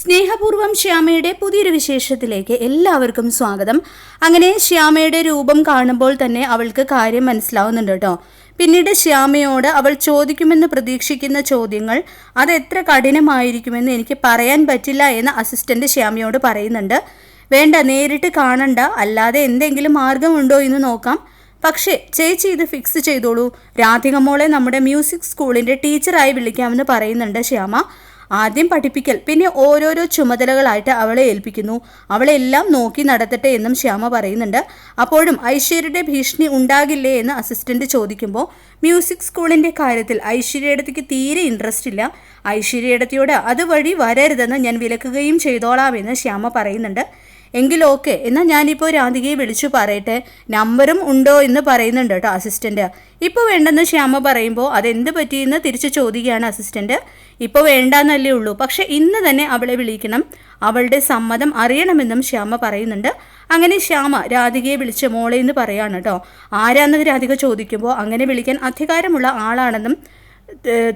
സ്നേഹപൂർവം ശ്യാമയുടെ പുതിയൊരു വിശേഷത്തിലേക്ക് എല്ലാവർക്കും സ്വാഗതം. അങ്ങനെ ശ്യാമയുടെ രൂപം കാണുമ്പോൾ തന്നെ അവൾക്ക് കാര്യം മനസ്സിലാവുന്നുണ്ട് കേട്ടോ. പിന്നീട് ശ്യാമയോട് അവൾ ചോദിക്കുമെന്ന് പ്രതീക്ഷിക്കുന്ന ചോദ്യങ്ങൾ അത് എത്ര കഠിനമായിരിക്കുമെന്ന് എനിക്ക് പറയാൻ പറ്റില്ല എന്ന് അസിസ്റ്റന്റ് ശ്യാമയോട് പറയുന്നുണ്ട്. വേണ്ട നേരിട്ട് കാണണ്ട. അല്ലാതെ എന്തെങ്കിലും മാർഗമുണ്ടോ എന്ന് നോക്കാം. പക്ഷേ ചേച്ചി ഇത് ഫിക്സ് ചെയ്തോളൂ. രാധിക മോളെ നമ്മുടെ മ്യൂസിക് സ്കൂളിന്റെ ടീച്ചറായി വിളിക്കാമെന്ന് പറയുന്നുണ്ട് ശ്യാമ. ആദ്യം പഠിപ്പിക്കൽ പിന്നെ ഓരോരോ ചുമതലകളായിട്ട് അവളെ ഏൽപ്പിക്കുന്നു. അവളെല്ലാം നോക്കി നടത്തട്ടെ എന്നും ശ്യാമ പറയുന്നുണ്ട്. അപ്പോഴും ഐശ്വര്യയുടെ ഭീഷണി ഉണ്ടാകില്ലേ എന്ന് അസിസ്റ്റന്റ് ചോദിക്കുമ്പോൾ മ്യൂസിക് സ്കൂളിന്റെ കാര്യത്തിൽ ഐശ്വര്യയിടത്തേക്ക് തീരെ ഇൻട്രസ്റ്റ് ഇല്ല. ഐശ്വര്യയിടത്തിയോട് അതുവഴി വരരുതെന്ന് ഞാൻ വിലക്കുകയും ചെയ്തോളാമെന്ന് ശ്യാമ പറയുന്നുണ്ട്. എങ്കിൽ ഓക്കെ എന്നാൽ ഞാനിപ്പോൾ രാധികയെ വിളിച്ചു പറയട്ടെ. നമ്പറും ഉണ്ടോ എന്ന് പറയുന്നുണ്ട് കേട്ടോ അസിസ്റ്റന്റ്. ഇപ്പോൾ വേണ്ടെന്ന് ശ്യാമ പറയുമ്പോൾ അതെന്ത് പറ്റിയെന്ന് തിരിച്ച് ചോദിക്കുകയാണ് അസിസ്റ്റന്റ്. ഇപ്പോൾ വേണ്ടാന്നല്ലേ ഉള്ളൂ. പക്ഷേ ഇന്ന് തന്നെ അവളെ വിളിക്കണം. അവളുടെ സമ്മതം അറിയണമെന്നും ശ്യാമ പറയുന്നുണ്ട്. അങ്ങനെ ശ്യാമ രാധികയെ വിളിച്ച് മോളെ എന്ന് പറയാണ് കേട്ടോ. ആരാന്നത് രാധിക ചോദിക്കുമ്പോൾ അങ്ങനെ വിളിക്കാൻ അധികാരമുള്ള ആളാണെന്നും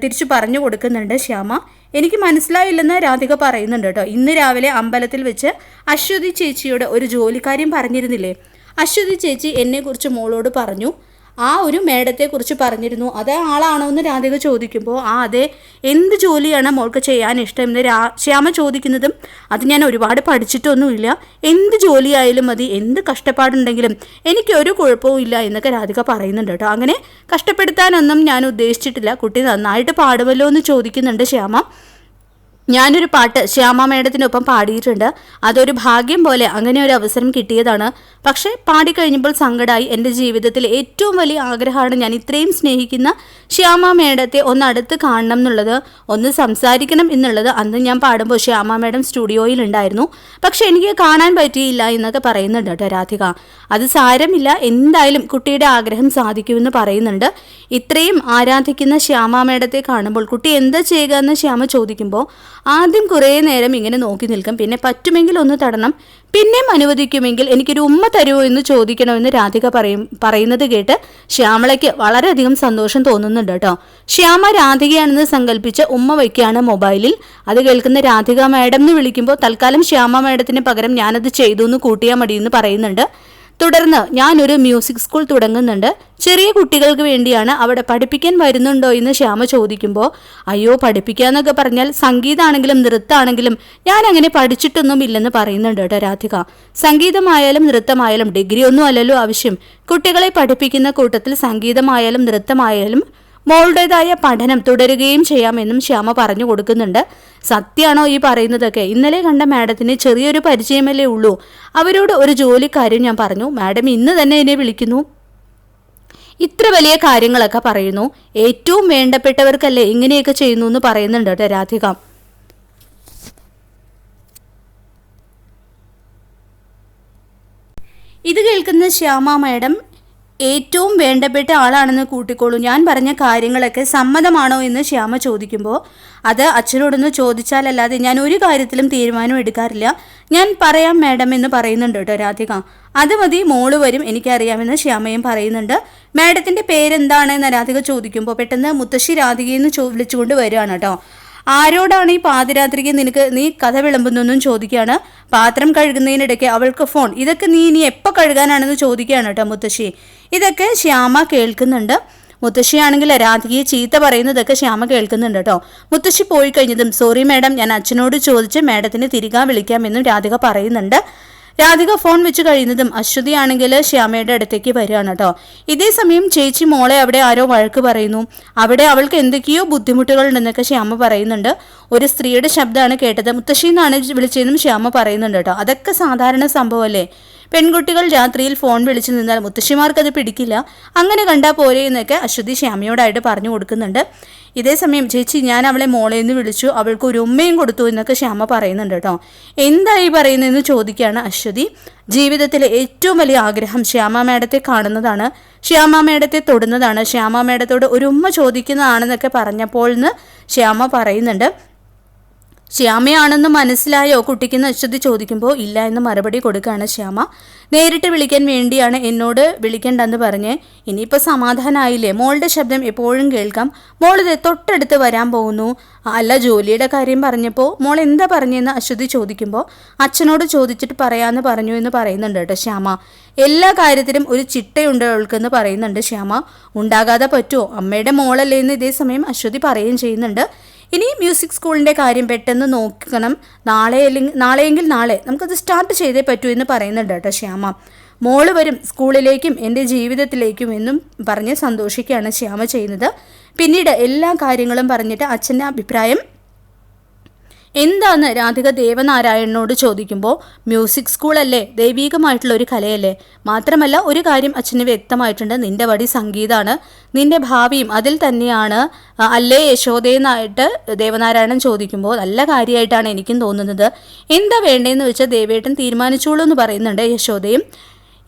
തിരിച്ചു പറഞ്ഞു കൊടുക്കുന്നുണ്ട് ശ്യാമ. എനിക്ക് മനസ്സിലായില്ലെന്ന് രാധിക പറയുന്നുണ്ട് കേട്ടോ. ഇന്ന് രാവിലെ അമ്പലത്തിൽ വെച്ച് അശ്വതി ചേച്ചിയോട് ഒരു ജോലിക്കാര്യം പറഞ്ഞിരുന്നില്ലേ? അശ്വതി ചേച്ചി എന്നെക്കുറിച്ച് മോളോട് പറഞ്ഞു. ആ ഒരു മേഡത്തെക്കുറിച്ച് പറഞ്ഞിരുന്നു. അത് ആളാണോ എന്ന് രാധിക ചോദിക്കുമ്പോൾ ആ അതെ എന്ത് ജോലിയാണ് മോൾക്ക് ചെയ്യാൻ ഇഷ്ടം എന്ന് രാ ശ്യാമ ചോദിക്കുന്നതും അത് ഞാൻ ഒരുപാട് പഠിച്ചിട്ടൊന്നുമില്ല. എന്ത് ജോലിയായാലും മതി എന്ത് കഷ്ടപ്പാടുണ്ടെങ്കിലും എനിക്ക് ഒരു കുഴപ്പവും ഇല്ല എന്നൊക്കെ രാധിക പറയുന്നുണ്ട് കേട്ടോ. അങ്ങനെ കഷ്ടപ്പെടുത്താനൊന്നും ഞാൻ ഉദ്ദേശിച്ചിട്ടില്ല. കുട്ടി നന്നായിട്ട് പാടുമല്ലോ എന്ന് ചോദിക്കുന്നുണ്ട് ശ്യാമ. ഞാനൊരു പാട്ട് ശ്യാമ മേഡത്തിനൊപ്പം പാടിയിട്ടുണ്ട്. അതൊരു ഭാഗ്യം പോലെ അങ്ങനെ ഒരു അവസരം കിട്ടിയതാണ്. പക്ഷേ പാടിക്കഴിഞ്ഞപ്പോൾ സങ്കടമായി എന്റെ ജീവിതത്തിൽ ഏറ്റവും വലിയ ആഗ്രഹമാണ് ഞാൻ ഇത്രയും സ്നേഹിക്കുന്ന ശ്യാമ മേഡത്തെ ഒന്ന് അടുത്ത് കാണണം എന്നുള്ളത്. ഒന്ന് സംസാരിക്കണം എന്നുള്ളത്. അന്ന് ഞാൻ പാടുമ്പോൾ ശ്യാമ മേഡം സ്റ്റുഡിയോയിൽ ഉണ്ടായിരുന്നു പക്ഷേ എനിക്ക് കാണാൻ പറ്റിയില്ല എന്നൊക്കെ പറയുന്നുണ്ട് കേട്ടോ രാധിക. അത് സാരമില്ല. എന്തായാലും കുട്ടിയുടെ ആഗ്രഹം സാധിക്കുമെന്ന് പറയുന്നുണ്ട്. ഇത്രയും ആരാധിക്കുന്ന ശ്യാമ മേഡത്തെ കാണുമ്പോൾ കുട്ടി എന്താ ചെയ്യുക എന്ന് ശ്യാമ ചോദിക്കുമ്പോൾ ആദ്യം കുറേ നേരം ഇങ്ങനെ നോക്കി നിൽക്കും. പിന്നെ പറ്റുമെങ്കിൽ ഒന്ന് തടണം. പിന്നെയും അനുവദിക്കുമെങ്കിൽ എനിക്കൊരു ഉമ്മ തരുമോ എന്ന് ചോദിക്കണമെന്ന് രാധിക പറയും പറയുന്നത് കേട്ട് ശ്യാമളയ്ക്ക് വളരെയധികം സന്തോഷം തോന്നുന്നുണ്ട് കേട്ടോ. ശ്യാമ രാധികയാണെന്ന് സങ്കല്പിച്ച് ഉമ്മ വയ്ക്കുകയാണ് മൊബൈലിൽ. അത് കേൾക്കുന്ന രാധിക മാഡം എന്ന് വിളിക്കുമ്പോൾ തൽക്കാലം ശ്യാമ മാഡത്തിന് പകരം ഞാനത് ചെയ്തു എന്ന് കൂട്ടിയാൽ മതിയെന്ന് പറയുന്നുണ്ട്. തുടർന്ന് ഞാനൊരു മ്യൂസിക് സ്കൂൾ തുടങ്ങുന്നുണ്ട്. ചെറിയ കുട്ടികൾക്ക് വേണ്ടിയാണ് അവിടെ പഠിപ്പിക്കാൻ വരുന്നുണ്ടോ എന്ന് ശ്യാമ ചോദിക്കുമ്പോൾ അയ്യോ പഠിപ്പിക്കാന്നൊക്കെ പറഞ്ഞാൽ സംഗീതമാണെങ്കിലും നൃത്തമാണെങ്കിലും ഞാൻ അങ്ങനെ പഠിച്ചിട്ടൊന്നും ഇല്ലെന്ന് പറയുന്നുണ്ട് കേട്ടോ രാധിക. സംഗീതമായാലും നൃത്തമായാലും ഡിഗ്രി ഒന്നും അല്ലല്ലോ ആവശ്യം. കുട്ടികളെ പഠിപ്പിക്കുന്ന കൂട്ടത്തിൽ സംഗീതമായാലും നൃത്തമായാലും മോളുടേതായ പഠനം തുടരുകയും ചെയ്യാമെന്നും ശ്യാമ പറഞ്ഞു കൊടുക്കുന്നുണ്ട്. സത്യാണോ ഈ പറയുന്നതൊക്കെ? ഇന്നലെ കണ്ട മാഡത്തിന് ചെറിയൊരു പരിചയമല്ലേ ഉള്ളൂ. അവരോട് ഒരു ജോലിക്കാര്യം ഞാൻ പറഞ്ഞു മാഡം ഇന്ന് തന്നെ എന്നെ വിളിക്കുന്നു. ഇത്ര വലിയ കാര്യങ്ങളൊക്കെ പറയുന്നു. ഏറ്റവും വേണ്ടപ്പെട്ടവർക്കല്ലേ ഇങ്ങനെയൊക്കെ ചെയ്യുന്നു എന്ന് പറയുന്നുണ്ട് കേട്ടോ രാധിക. ഇത് കേൾക്കുന്ന ശ്യാമ മാഡം ഏറ്റവും വേണ്ടപ്പെട്ട ആളാണെന്ന് കൂട്ടിക്കോളൂ. ഞാൻ പറഞ്ഞ കാര്യങ്ങളൊക്കെ സമ്മതമാണോ എന്ന് ശ്യാമ ചോദിക്കുമ്പോൾ അത് അച്ഛനോടൊന്ന് ചോദിച്ചാലല്ലാതെ ഞാൻ ഒരു കാര്യത്തിലും തീരുമാനം എടുക്കാറില്ല. ഞാൻ പറയാം മാഡം എന്ന് പറയുന്നുണ്ട് കേട്ടോ രാധിക. അത് മതി മോൾ വരും എനിക്കറിയാമെന്ന് ശ്യാമയും പറയുന്നുണ്ട്. മാഡത്തിന്റെ പേരെന്താണെന്ന് രാധിക ചോദിക്കുമ്പോൾ പെട്ടെന്ന് മുത്തശ്ശി രാധികയെന്ന് ചോ വിളിച്ചുകൊണ്ട് വരികയാണ് കേട്ടോ. ആരോടാണ് ഈ പാതിരാത്രിക്ക് നിനക്ക് നീ കഥ വിളമ്പുന്നൊന്നും ചോദിക്കുകയാണ്. പാത്രം കഴുകുന്നതിനിടയ്ക്ക് അവൾക്ക് ഫോൺ ഇതൊക്കെ നീ ഇനി എപ്പോൾ കഴുകാനാണെന്ന് ചോദിക്കുകയാണ് കേട്ടോ മുത്തശ്ശി. ഇതൊക്കെ ശ്യാമ കേൾക്കുന്നുണ്ട്. മുത്തശ്ശിയാണെങ്കിൽ രാധികയെ ചീത്ത പറയുന്നതൊക്കെ ശ്യാമ കേൾക്കുന്നുണ്ട് കേട്ടോ. മുത്തശ്ശി പോയി കഴിഞ്ഞതും സോറി മാഡം ഞാൻ അച്ഛനോട് ചോദിച്ച് മാഡത്തിന് തിരികെ വിളിക്കാമെന്നും രാധിക പറയുന്നുണ്ട്. രാധിക ഫോൺ വെച്ച് കഴിയുന്നതും അശ്വതിയാണെങ്കിൽ ശ്യാമയുടെ അടുത്തേക്ക് വരികയാണ് കേട്ടോ. ഇതേ സമയം ചേച്ചി മോളെ അവിടെ ആരോ വഴക്ക് പറയുന്നു. അവിടെ അവൾക്ക് എന്തൊക്കെയോ ബുദ്ധിമുട്ടുകൾ ഉണ്ടെന്നൊക്കെ ശ്യാമ പറയുന്നുണ്ട്. ഒരു സ്ത്രീയുടെ ശബ്ദമാണ് കേട്ടത്. മുത്തശ്ശി എന്നാണ് വിളിച്ചതെന്നും ശ്യാമ പറയുന്നുണ്ട് കേട്ടോ. അതൊക്കെ സാധാരണ സംഭവമല്ലേ? പെൺകുട്ടികൾ രാത്രിയിൽ ഫോൺ വിളിച്ചു നിന്നാൽ മുത്തശ്ശിമാർക്കത് പിടിക്കില്ല. അങ്ങനെ കണ്ടാൽ പോരെ എന്നൊക്കെ അശ്വതി ശ്യാമയോടായിട്ട് പറഞ്ഞു കൊടുക്കുന്നുണ്ട്. ഇതേ സമയം ചേച്ചി ഞാൻ അവളെ മോളെ എന്ന് വിളിച്ചു. അവൾക്ക് ഒരു ഉമ്മയും കൊടുത്തു എന്നൊക്കെ ശ്യാമ പറയുന്നുണ്ട് കേട്ടോ. എന്തായി പറയുന്നതെന്ന് ചോദിക്കുകയാണ് അശ്വതി. ജീവിതത്തിലെ ഏറ്റവും വലിയ ആഗ്രഹം ശ്യാമ മേഡത്തെ കാണുന്നതാണ്. ശ്യാമ മേഡത്തെ തൊടുന്നതാണ്. ശ്യാമ മേഡത്തോട് ഒരു ഉമ്മ ചോദിക്കുന്നതാണെന്നൊക്കെ പറഞ്ഞപ്പോൾ എന്ന് ശ്യാമ പറയുന്നുണ്ട്. ശ്യാമയാണെന്ന് മനസ്സിലായോ? കുട്ടിക്ക് നശ്വതി ചോദിക്കുമ്പോൾ ഇല്ല എന്ന് മറുപടി കൊടുക്കുകയാണ് ശ്യാമ. നേരിട്ട് വിളിക്കാൻ വേണ്ടിയാണ് എന്നോട് വിളിക്കേണ്ടെന്ന് പറഞ്ഞ് ഇനിയിപ്പോൾ സമാധാനമായില്ലേ മോളുടെ ശബ്ദം എപ്പോഴും കേൾക്കാം. മോൾ മോളിത് തൊട്ടടുത്ത് വരാൻ പോകുന്നു. അല്ല ജോലിയുടെ കാര്യം പറഞ്ഞപ്പോൾ മോൾ എന്താ പറഞ്ഞെന്ന് അശ്വതി ചോദിക്കുമ്പോൾ അച്ഛനോട് ചോദിച്ചിട്ട് പറയാമെന്ന് പറഞ്ഞു എന്ന് പറയുന്നുണ്ട് കേട്ടോ ശ്യാമ. എല്ലാ കാര്യത്തിലും ഒരു ചിട്ടയുണ്ട് അവൾക്കെന്ന് പറയുന്നുണ്ട് ശ്യാമ. ഉണ്ടാകാതെ പറ്റുമോ അമ്മയുടെ മോളല്ലേ എന്ന് ഇതേ സമയം അശ്വതി പറയുകയും ചെയ്യുന്നുണ്ട്. ഇനി മ്യൂസിക് സ്കൂളിന്റെ കാര്യം പെട്ടെന്ന് നോക്കണം. നാളെ അല്ലെങ്കിൽ നാളെയെങ്കിൽ നാളെ. നമുക്കത് സ്റ്റാർട്ട് ചെയ്തേ പറ്റൂ എന്ന് പറയുന്നുണ്ട് കേട്ടോ ശ്യാമ. മോൾ വരും സ്കൂളിലേക്കും എന്റെ ജീവിതത്തിലേക്കും എന്നും പറഞ്ഞ് സന്തോഷിക്കുകയാണ് ശ്യാമ ചെയ്യുന്നത്. പിന്നീട് എല്ലാ കാര്യങ്ങളും പറഞ്ഞിട്ട് അച്ഛന്റെ അഭിപ്രായം എന്താന്ന് രാധിക ദേവനാരായണനോട് ചോദിക്കുമ്പോൾ മ്യൂസിക് സ്കൂളല്ലേ ദൈവീകമായിട്ടുള്ള ഒരു കലയല്ലേ. മാത്രമല്ല ഒരു കാര്യം അച്ഛന് വ്യക്തമായിട്ടുണ്ട്. നിന്റെ വടി സംഗീതമാണ് നിന്റെ ഭാവിയും അതിൽ തന്നെയാണ്. അല്ലേ യശോദയെന്നായിട്ട് ദേവനാരായണൻ ചോദിക്കുമ്പോൾ നല്ല കാര്യമായിട്ടാണ് എനിക്കും തോന്നുന്നത്. എന്താ വേണ്ടതെന്ന് വെച്ചാൽ ദേവേട്ടൻ തീരുമാനിച്ചോളൂ എന്ന് പറയുന്നുണ്ട് യശോദയും.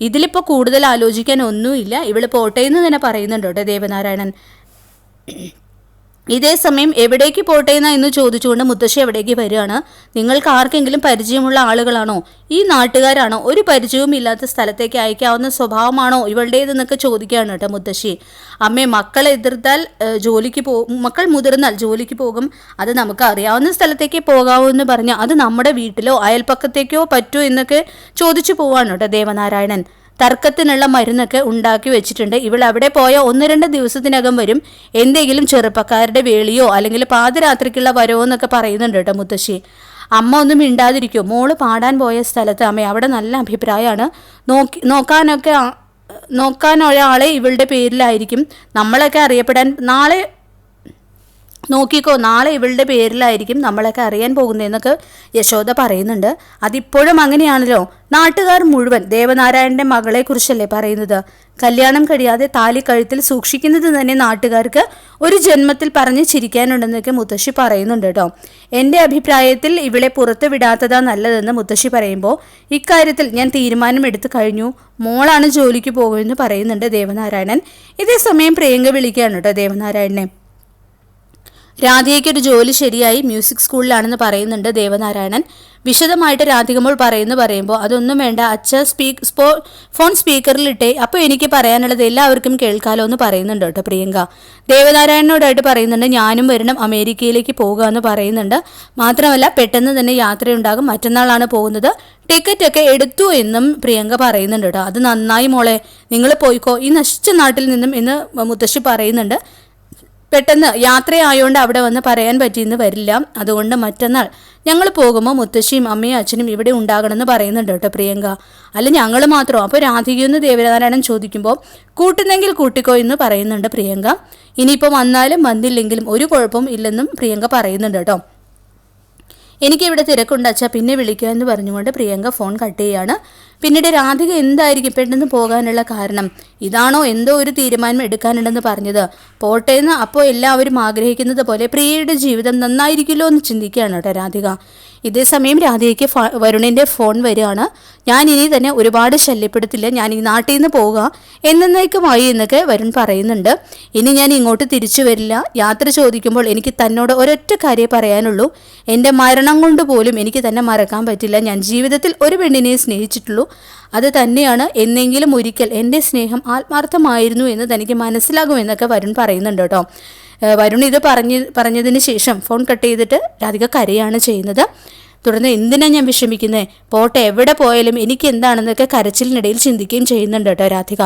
ഇതിലിപ്പോൾ കൂടുതൽ ആലോചിക്കാൻ ഒന്നുമില്ല. ഇവൾ പോട്ടെ എന്ന് തന്നെ പറയുന്നുണ്ടോട്ടെ ദേവനാരായണൻ. ഇതേ സമയം എവിടേക്ക് പോട്ടെ എന്ന് ചോദിച്ചുകൊണ്ട് മുത്തശ്ശി എവിടേക്ക് വരികയാണ്? നിങ്ങൾക്ക് ആർക്കെങ്കിലും പരിചയമുള്ള ആളുകളാണോ? ഈ നാട്ടുകാരാണോ? ഒരു പരിചയവും ഇല്ലാത്ത സ്ഥലത്തേക്ക് അയക്കാവുന്ന സ്വഭാവമാണോ ഇവളുടേതെന്നൊക്കെ ചോദിക്കുകയാണ് കേട്ടോ മുത്തശ്ശി. അമ്മേ മക്കളെ എതിർത്താൽ ജോലിക്ക് പോ മക്കൾ മുതിർന്നാൽ ജോലിക്ക് പോകും. അത് നമുക്ക് അറിയാവുന്ന സ്ഥലത്തേക്ക് പോകാവൂ എന്ന് പറഞ്ഞാൽ അത് നമ്മുടെ വീട്ടിലോ അയൽപ്പക്കത്തേക്കോ പറ്റൂ എന്നൊക്കെ ചോദിച്ചു പോവാണ് കേട്ടോ ദേവനാരായണൻ. തർക്കത്തിനുള്ള മരുന്നൊക്കെ ഉണ്ടാക്കി വെച്ചിട്ടുണ്ട്. ഇവൾ അവിടെ പോയ ഒന്ന് രണ്ട് ദിവസത്തിനകം വരും. എന്തെങ്കിലും ചെറുപ്പക്കാരുടെ വേളിയോ അല്ലെങ്കിൽ പാതിരാത്രിക്കുള്ള വരവോ എന്നൊക്കെ പറയുന്നുണ്ട് കേട്ടോ മുത്തശ്ശി. അമ്മ ഒന്നും മിണ്ടാതിരിക്കോ. മോൾ പാടാൻ പോയ സ്ഥലത്ത് അമ്മ അവിടെ നല്ല അഭിപ്രായമാണ്. നോക്കി നോക്കാനൊക്കെ നോക്കാനൊരാളെ ഇവളുടെ പേരിലായിരിക്കും. നമ്മളൊക്കെ അറിയപ്പെടാൻ നാളെ നോക്കിക്കോ നാളെ ഇവളുടെ പേരിലായിരിക്കും നമ്മളൊക്കെ അറിയാൻ പോകുന്നതെന്നൊക്കെ യശോദ പറയുന്നുണ്ട്. അതിപ്പോഴും അങ്ങനെയാണല്ലോ. നാട്ടുകാർ മുഴുവൻ ദേവനാരായണന്റെ മകളെ കുറിച്ചല്ലേ പറയുന്നത്? കല്യാണം കഴിയാതെ താലി കഴുത്തിൽ സൂക്ഷിക്കുന്നത് തന്നെ നാട്ടുകാർക്ക് ഒരു ജന്മത്തിൽ പറഞ്ഞ് ചിരിക്കാനുണ്ടെന്നൊക്കെ മുത്തശ്ശി പറയുന്നുണ്ട് കേട്ടോ. എന്റെ അഭിപ്രായത്തിൽ ഇവളെ പുറത്തു വിടാത്തതാ നല്ലതെന്ന് മുത്തശ്ശി പറയുമ്പോൾ ഇക്കാര്യത്തിൽ ഞാൻ തീരുമാനം എടുത്തു കഴിഞ്ഞു. മോളാണ് ജോലിക്ക് പോകുമെന്ന് പറയുന്നുണ്ട് ദേവനാരായണൻ. ഇതേ സമയം പ്രിയങ്ക വിളിക്കുകയാണ് കേട്ടോ ദേവനാരായണനെ. രാധികയ്ക്ക് ഒരു ജോലി ശരിയായി മ്യൂസിക് സ്കൂളിലാണെന്ന് പറയുന്നുണ്ട് ദേവനാരായണൻ. വിശദമായിട്ട് രാധികമോൾ പറയുന്നു പറയുമ്പോൾ അതൊന്നും വേണ്ട അച്ഛ സ്പീക്ക് സ്പോ ഫോൺ സ്പീക്കറിലിട്ടേ. അപ്പോൾ എനിക്ക് പറയാനുള്ളത് എല്ലാവർക്കും കേൾക്കാലോ എന്ന് പറയുന്നുണ്ട് കേട്ടോ പ്രിയങ്ക. ദേവനാരായണനോടായിട്ട് പറയുന്നുണ്ട് ഞാനും വരണം അമേരിക്കയിലേക്ക് പോകുക എന്ന് പറയുന്നുണ്ട്. മാത്രമല്ല പെട്ടെന്ന് തന്നെ യാത്രയുണ്ടാകും. മറ്റന്നാളാണ് പോകുന്നത്. ടിക്കറ്റ് ഒക്കെ എടുത്തു എന്നും പ്രിയങ്ക പറയുന്നുണ്ട് കേട്ടോ. അത് നന്നായി മോളെ നിങ്ങൾ പോയിക്കോ. ഈ നശിച്ച നാട്ടിൽ നിന്നും എന്ന് മുത്തശ്ശി പറയുന്നുണ്ട്. പെട്ടെന്ന് യാത്രയായോണ്ട് അവിടെ വന്ന് പറയാൻ പറ്റിയെന്ന് വരില്ല. അതുകൊണ്ട് മറ്റന്നാൾ ഞങ്ങൾ പോകുമ്പോൾ മുത്തശ്ശിയും അമ്മയും അച്ഛനും ഇവിടെ ഉണ്ടാകണമെന്ന് പറയുന്നുണ്ട് കേട്ടോ പ്രിയങ്ക. അല്ല ഞങ്ങൾ മാത്രം. അപ്പോൾ രാധികയെന്ന് ദേവനാരായണൻ ചോദിക്കുമ്പോൾ കൂട്ടുന്നെങ്കിൽ കൂട്ടിക്കോ എന്ന് പറയുന്നുണ്ട് പ്രിയങ്ക. ഇനിയിപ്പോൾ വന്നാലും വന്നില്ലെങ്കിലും ഒരു കുഴപ്പവും ഇല്ലെന്നും പ്രിയങ്ക പറയുന്നുണ്ട് കേട്ടോ. എനിക്കിവിടെ അച്ഛാ. പിന്നെ വിളിക്കുക എന്ന് പറഞ്ഞുകൊണ്ട് പ്രിയങ്ക ഫോൺ കട്ട് ചെയ്യാണ്. പിന്നീട് രാധിക എന്തായിരിക്കും പെട്ടെന്ന് പോകാനുള്ള കാരണം? ഇതാണോ എന്തോ ഒരു തീരുമാനം എടുക്കാനുണ്ടെന്ന് പറഞ്ഞത്. പോട്ടേന്ന് അപ്പോൾ എല്ലാവരും ആഗ്രഹിക്കുന്നത് പോലെ പ്രിയയുടെ ജീവിതം നന്നായിരിക്കുമല്ലോ എന്ന് ചിന്തിക്കുകയാണ് കേട്ടോ രാധിക. ഇതേ സമയം രാധികയ്ക്ക് വരുണിന്റെ ഫോൺ വരികയാണ്. ഞാൻ ഇനി തന്നെ ഒരുപാട് ശല്യപ്പെടുത്തില്ല. ഞാൻ ഈ നാട്ടിൽ നിന്ന് പോവുക എന്നേക്കുമായി എന്നൊക്കെ വരുൺ പറയുന്നുണ്ട്. ഇനി ഞാൻ ഇങ്ങോട്ട് തിരിച്ചു വരില്ല. യാത്ര ചോദിക്കുമ്പോൾ എനിക്ക് തന്നോട് ഒരൊറ്റ കാര്യം പറയാനുള്ളൂ. എന്റെ മരണം കൊണ്ട് പോലും എനിക്ക് തന്നെ മറക്കാൻ പറ്റില്ല. ഞാൻ ജീവിതത്തിൽ ഒരു പെണ്ണിനെ സ്നേഹിച്ചിട്ടുള്ളൂ. അത് തന്നെയാണ് എന്നെങ്കിലും ഒരിക്കൽ എന്റെ സ്നേഹം ആത്മാർത്ഥമായിരുന്നു എന്ന് തനിക്ക് മനസ്സിലാകുമെന്നൊക്കെ വരുൺ പറയുന്നുണ്ട് കേട്ടോ. വരുൺ ഇത് പറഞ്ഞ് പറഞ്ഞതിന് ശേഷം ഫോൺ കട്ട് ചെയ്തിട്ട് രാധിക കരയാണ് ചെയ്യുന്നത്. തുടർന്ന് എന്തിനാ ഞാൻ വിഷമിക്കുന്നത് പോട്ടെ എവിടെ പോയാലും എനിക്ക് എന്താണെന്നൊക്കെ കരച്ചിലിനിടയിൽ ചിന്തിക്കുകയും ചെയ്യുന്നുണ്ട് കേട്ടോ രാധിക.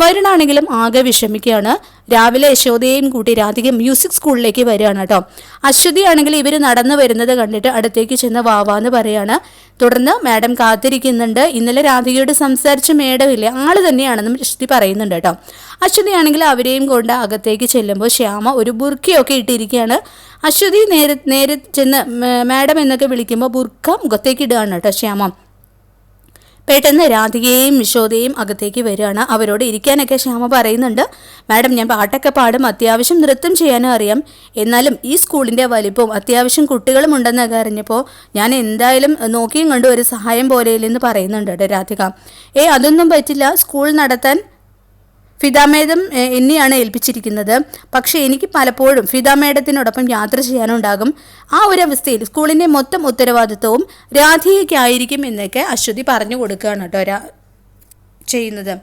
വരുണാണെങ്കിലും ആകെ വിഷമിക്കുകയാണ്. രാവിലെ യശോദയെയും കൂട്ടി രാധിക മ്യൂസിക് സ്കൂളിലേക്ക് വരികയാണ് കേട്ടോ. അശ്വതി ആണെങ്കിൽ ഇവർ നടന്നു വരുന്നത് കണ്ടിട്ട് അടുത്തേക്ക് ചെന്ന് വാവാന്ന് പറയാണ്. തുടർന്ന് മാഡം കാത്തിരിക്കുന്നുണ്ട്. ഇന്നലെ രാധികയോട് സംസാരിച്ച മേഡമില്ലേ ആൾ തന്നെയാണെന്നും അശ്വതി പറയുന്നുണ്ട് കേട്ടോ. അശ്വതി ആണെങ്കിൽ അവരെയും കൊണ്ട് അകത്തേക്ക് ചെല്ലുമ്പോൾ ശ്യാമ ഒരു ബുർക്കിയൊക്കെ ഇട്ടിരിക്കുകയാണ്. അശ്വതി നേരെ നേരെ ചെന്ന് മാഡം എന്നൊക്കെ വിളിക്കുമ്പോൾ ബുർക്ക മുഖത്തേക്ക് ഇടുകയാണ് കേട്ടോ ശ്യാമ. പെട്ടെന്ന് രാധികയെയും യശോദയും അകത്തേക്ക് വരികയാണ്. അവരോട് ഇരിക്കാനൊക്കെ ശ്യാമ പറയുന്നുണ്ട്. മാഡം ഞാൻ പാട്ടൊക്കെ പാടും. അത്യാവശ്യം നൃത്തം ചെയ്യാനും അറിയാം. എന്നാലും ഈ സ്കൂളിന്റെ വലിപ്പവും അത്യാവശ്യം കുട്ടികളും ഉണ്ടെന്നൊക്കെ അറിഞ്ഞപ്പോൾ ഞാൻ എന്തായാലും നോക്കിയും കണ്ടു ഒരു സഹായം പോലെയില്ലെന്ന് പറയുന്നുണ്ട് കേട്ടോ രാധിക. ഏ അതൊന്നും പറ്റില്ല. സ്കൂൾ നടത്താൻ ഏഹ്, എന്നെയാണ് ഏൽപ്പിച്ചിരിക്കുന്നത്. പക്ഷേ എനിക്ക് പലപ്പോഴും ഫിതാമേഡത്തിനോടൊപ്പം യാത്ര ചെയ്യാനുണ്ടാകും. ആ ഒരു അവസ്ഥയിൽ സ്കൂളിന്റെ മൊത്തം ഉത്തരവാദിത്വവും രാധികയ്ക്കായിരിക്കും എന്നൊക്കെ അശ്വതി പറഞ്ഞു കൊടുക്കുകയാണ് കേട്ടോ ചെയ്യുന്നത്.